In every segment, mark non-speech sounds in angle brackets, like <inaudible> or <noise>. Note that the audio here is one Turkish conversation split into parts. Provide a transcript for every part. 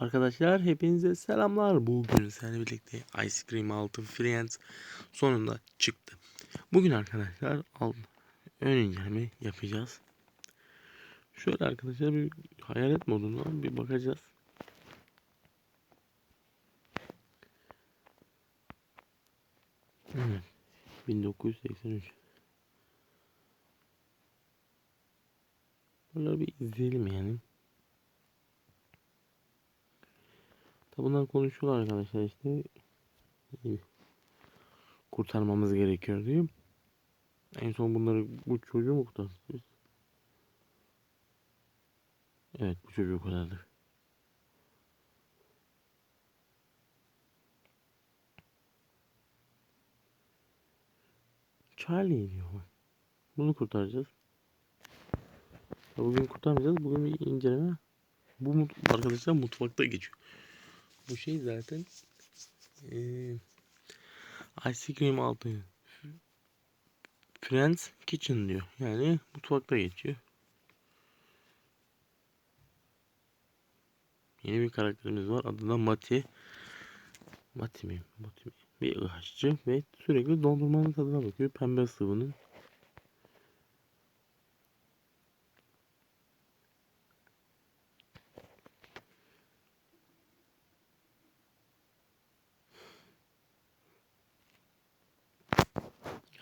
Arkadaşlar hepinize selamlar. Bugün seninle birlikte Ice Cream 6 Friends sonunda çıktı. Bugün arkadaşlar al, ön inceleme yapacağız. Şöyle arkadaşlar bir hayalet moduna bir bakacağız. Evet. 1983. Bunları bir izleyelim yani. Tabi bunlar konuşuyorlar arkadaşlar işte. Kurtarmamız gerekiyor diyor. En son bunları bu çocuğu mu kurtardık? Evet bu çocuğu kurtardık. Charlie diyor. Bunu kurtaracağız. Bugün kurtarmayacağız. Bugün bir inceleme. Bu arkadaşlar mutfakta geçiyor. Bu şey zaten eee Ice Cream 6 Friends Kitchen diyor. Yani mutfakta geçiyor. Yeni bir karakterimiz var. Adı da Mati. Mati mi? Mati mi? Bir ıhaşçı ve sürekli dondurmanın tadına bakıyor. Pembe sıvının.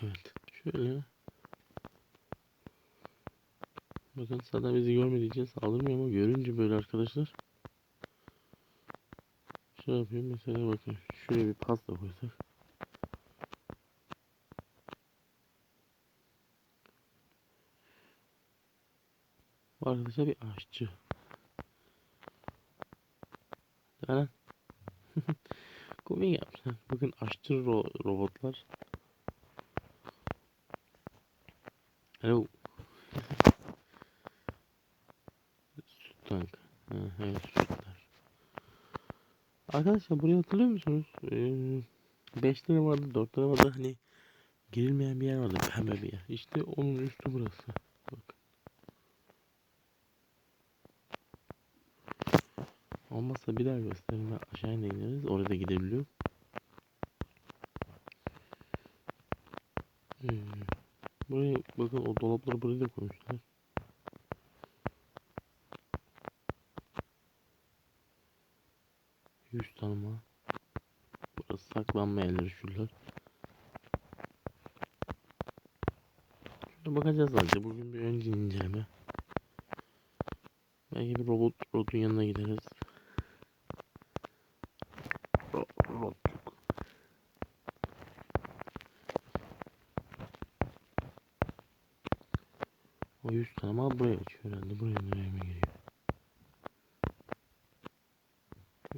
Evet. Şöyle. Bakın zaten bizi görmediği saldırmıyor ama görünce böyle arkadaşlar. Şey yapıyor mesela bakın şuraya bir pasta koysak. Bu arkadaşlar bir aşçı. Yani <laughs> komik yapmışlar. Bakın aşçı ro- robotlar. Hello. Süt tank. Ha, evet sütler. Arkadaşlar burayı hatırlıyor musunuz? 5 tane vardı, 4 tane vardı. Hani girilmeyen bir yer vardı. Pembe bir yer. İşte onun üstü burası. Bak. Olmazsa bir daha göstereyim. Ben aşağı ineriz. Oraya da gidebiliyor. Hmm. Buraya bakın o dolapları buraya da koymuşlar. Yüz tanıma. Burası saklanma yerleri şuralar. Şurada bakacağız sadece. Bugün bir önce inceleme. Belki bir robot robotun yanına gideriz. 100 tane ama buraya açıyor herhalde. Buraya nereye mi giriyor?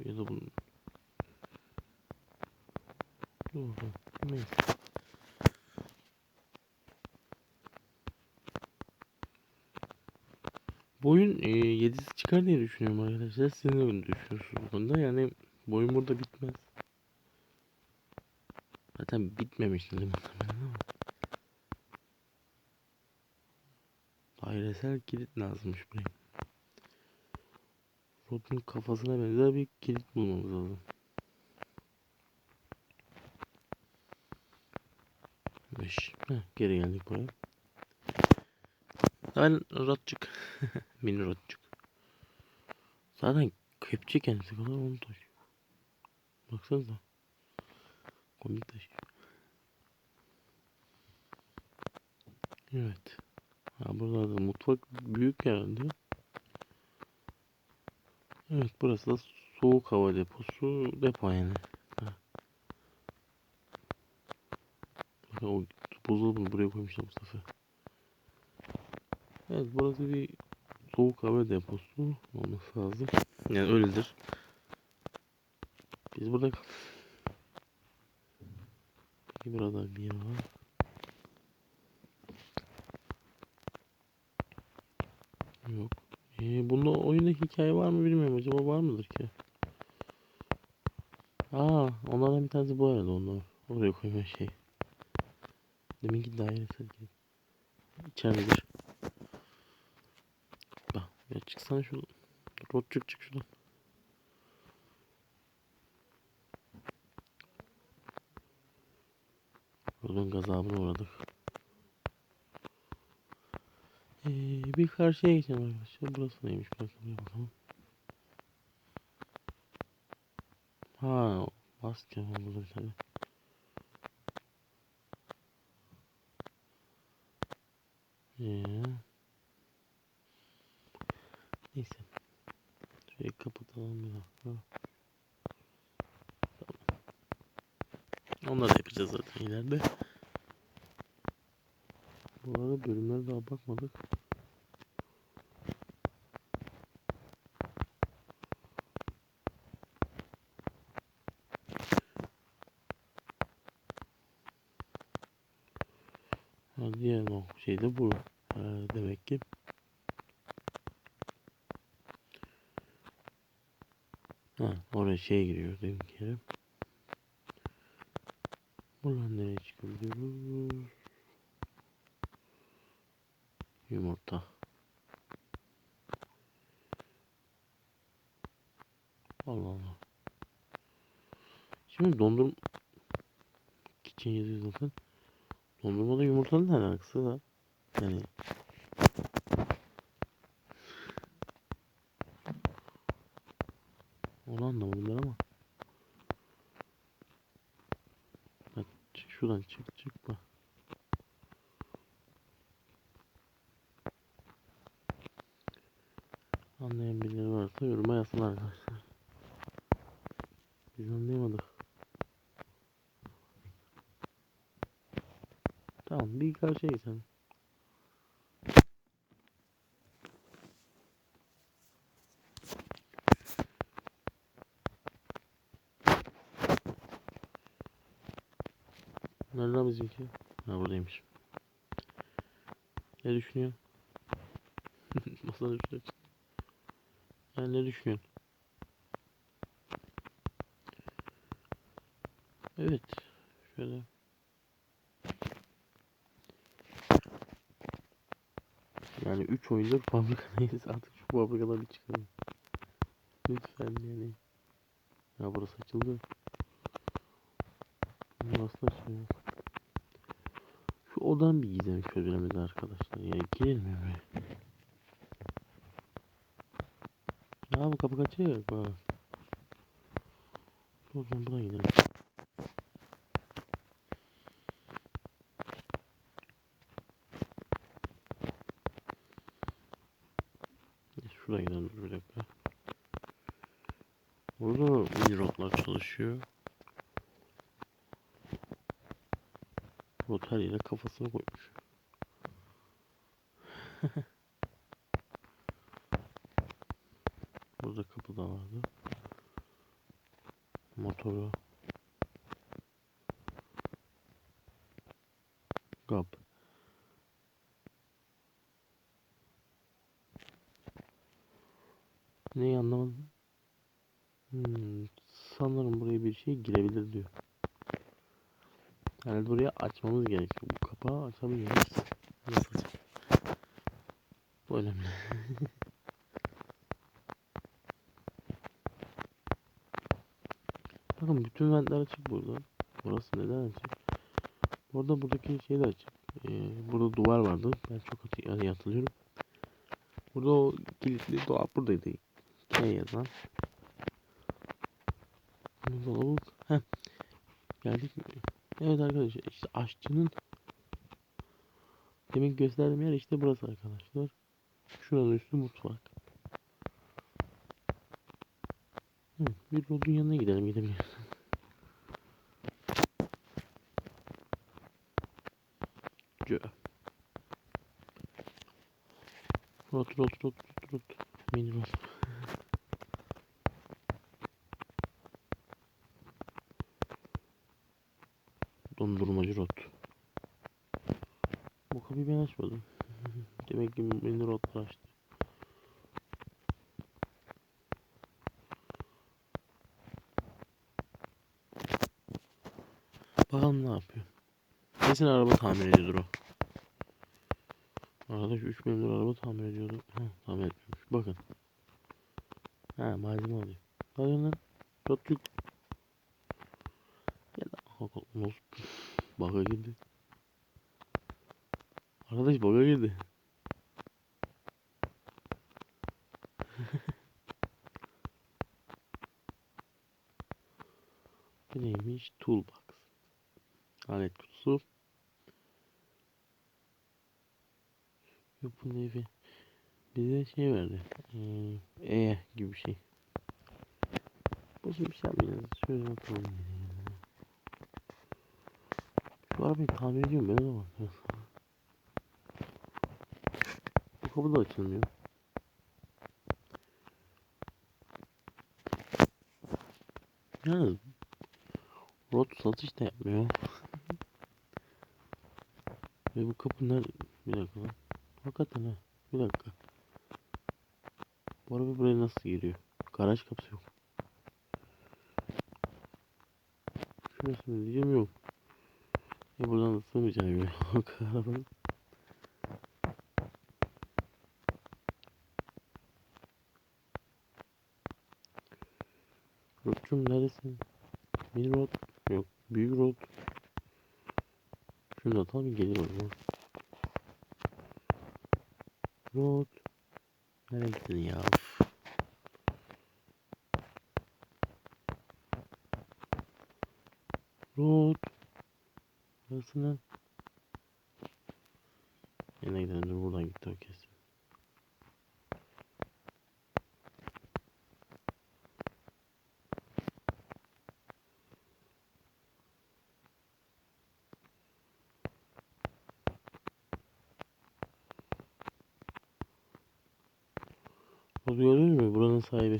Ya da bunun. Dur bak. Neyse. Boyun e, 7'si çıkar diye düşünüyorum arkadaşlar. Siz ne düşünüyorsunuz bu konuda? Yani boyun burada bitmez. Zaten bitmemişti değil mi? Dairesel kilit lazımmış buraya. Rod'un kafasına benzer bir kilit bulmamız lazım. 5. Heh, geri geldik buraya. Zaten rotçuk. <laughs> Mini rotçuk. Zaten kepçe kendisi kadar onu taşıyor. Baksanıza. Komik taşıyor. Evet. Ha burada da mutfak büyük herhalde. Evet burası da soğuk hava deposu depo yani. O buraya koymuşlar sefer. Evet burası bir soğuk hava deposu olması lazım. Yani öyledir. Biz burada Peki burada bir yer var. hikaye var mı bilmiyorum. Acaba var mıdır ki? Aa, onlardan bir tanesi bu arada onlar. Oraya koyma şey. Deminki daire sevgili. İçeridir. Bak ya çıksana şu Rot çık çık şuradan. Rodun gazabına uğradık. Bir karşıya geçelim arkadaşlar. Burası neymiş? Bakalım. Ha, maske burada bir tane. Ee, neyse. Şurayı kapatalım bir dakika. Tamam. Onları yapacağız zaten ileride. Bu arada bölümlere daha bakmadık. Diğer şey de bu. Demek ki. Ha, oraya şey giriyor demek ki. Buradan nereye çıkabiliyoruz? Yumurta. Allah Allah. Şimdi dondurma kitchen yazıyor zaten. Dondurmada yumurtanın ne alakası var? Yani onu anlamadım ben ama. Bak şuradan çık çık bak. Tamam bir karşıya geçelim. Nerede lan bizimki? Ha buradaymış. Ne düşünüyorsun? <laughs> Masanın çık. Yani ne düşünüyorsun? Evet. Şöyle. Yani 3 oyundur fabrikadayız. <laughs> Artık şu fabrikadan bir çıkalım. Lütfen yani. Ya burası açıldı. Burası açılıyor. Şu odanın bir gizemi çözülemedi arkadaşlar. Yani girelim ya buraya. Ya bu kapı kaçıyor bak. O zaman buna gidelim. Şuraya gidelim bir dakika. Burada mini rotlar çalışıyor. Rot her yere kafasını koymuş. <laughs> Burada kapı da vardı. Motoru. Gap. Neyi anlamadım? Hmm, sanırım buraya bir şey girebilir diyor. Yani buraya açmamız gerekiyor. Bu kapağı açabiliriz. Nasıl? Bu önemli. <laughs> Bakın bütün ventler açık burada. Burası neden açık? Burada buradaki şey de açık. Ee, burada duvar vardı. Ben çok hatırlıyorum. Burada o kilitli dolap buradaydı. K yazan. Dolabı. Heh. Geldik mi? Evet arkadaşlar işte aşçının demin gösterdiğim yer işte burası arkadaşlar. Şuranın üstü mutfak. Hı, bir rodun yanına gidelim gidebiliriz. Rot rot rot rot rot. Mini rot. Dondurmacı rot. Bu kapıyı ben açmadım. Demek ki mini rotlar açtı. Bakalım ne yapıyor. Kesin araba tamir ediyordur o. Arkadaş 3 milyon lira araba tamir ediyordu. Ha, tamir etmiyormuş. Bakın. Ha malzeme alıyor. Hadi lan. Çocuk. Ya da olsun. Baka girdi. Arkadaş baka girdi. <laughs> Bu neymiş? Toolbox. Alet kutusu. Yok bunun evi. Bize şey verdi. Ee, gibi bir şey. Boşuna bir şey yapmayacağız. Şöyle bakalım. Şu arabayı tamir ediyorum ben ama. Bu kapı da açılmıyor. Yalnız Rot satış da yapmıyor. <laughs> Ve bu kapı nerede? Bir dakika lan. Hakikaten ha. Bir dakika. Bu araba buraya nasıl giriyor? Garaj kapısı yok. Şurası mı diyeceğim yok. Ya buradan da sığmayacağına göre. <laughs> Arabanın. Rotçum neredesin? Mini rot. Yok. Büyük rot. Şunu atalım gelir o zaman. Rot. Neredesin ya? Rot. Nasıl lan? Yine gidelim. Buradan gitti o kesin. O gördünüz mü? Buranın sahibi.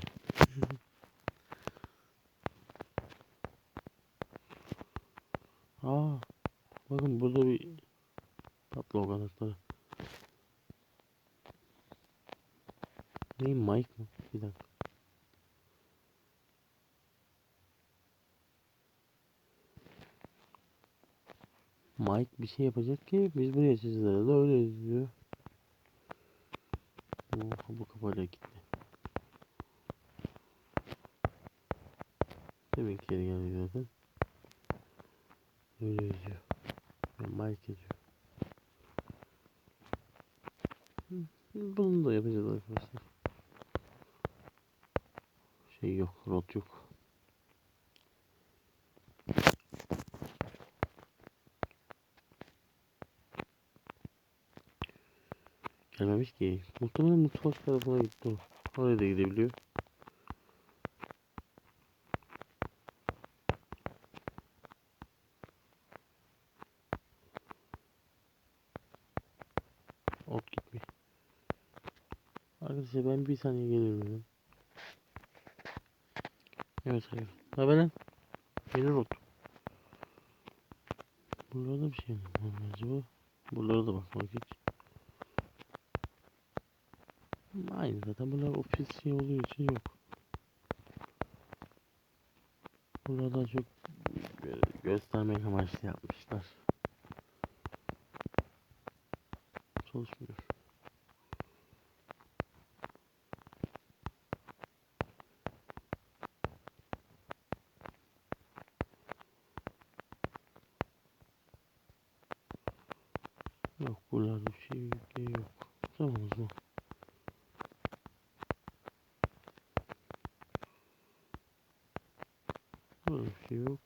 <laughs> Aa, bakın burada bir tatlı o kanatları. Ne Mike mı? Bir dakika. Mike bir şey yapacak ki biz buraya herhalde öyle diyor. Bu kapıyla gitti. Demek ki geri geldi zaten. Öyle yazıyor. Ya Mike yazıyor. Bunu da yapacağız arkadaşlar. Şey yok, rot yok. Gelmemiş ki. Muhtemelen mutfak tarafına gitti. Oraya da gidebiliyor. Ot gitmiş. Arkadaşlar ben bir saniye gelirim hemen. Evet hayır. Ne haber? Gelir ot. Burada bir şey mi acaba? Buralara da bakmak hiç. Aynı zaten bunlar ofis şey olduğu için yok. Burada çok gö- göstermek amaçlı yapmışlar. Çalışmıyor. Yok buralarda bir şey yok. Tamam o zaman. Burada bir şey yok.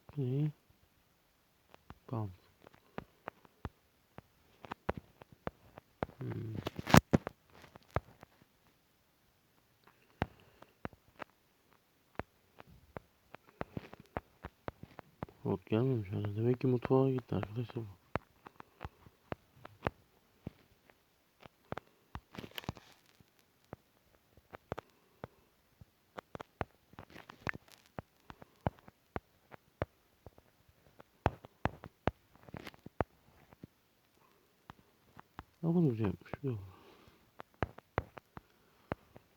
Bu ne? Bam. Hmm. Rot gelmemiş hala. Demek ki mutfağa gitti arkadaşlar. Bunu şey yapmış? Yok.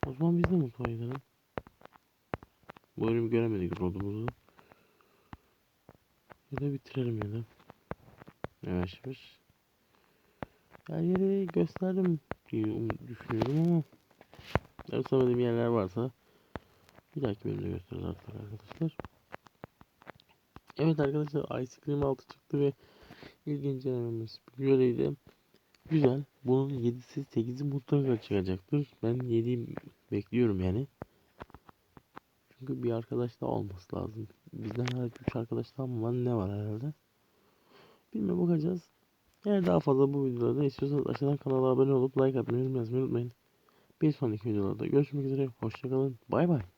O zaman biz de mutfağa gidelim. Bu bölümü göremedik rodumuzu. Ya da bitirelim ya da. Yavaş yavaş. Her yeri gösterdim diye um- düşünüyorum ama Göstermediğim yerler varsa bir dahaki bölümde gösteririz artık arkadaşlar. Evet arkadaşlar Ice Cream 6 çıktı ve ilk incelememiz böyleydi. Güzel. Bunun 7'si 8'i mutlaka çıkacaktır. Ben 7'yi bekliyorum yani. Çünkü bir arkadaş daha olması lazım. Bizden hariç 3 arkadaş daha mı var ne var herhalde. Bilmiyorum bakacağız. Eğer daha fazla bu videolarda istiyorsanız aşağıdan kanala abone olup like atmayı unutmayın. Bir sonraki videolarda görüşmek üzere. Hoşçakalın. Bay bay.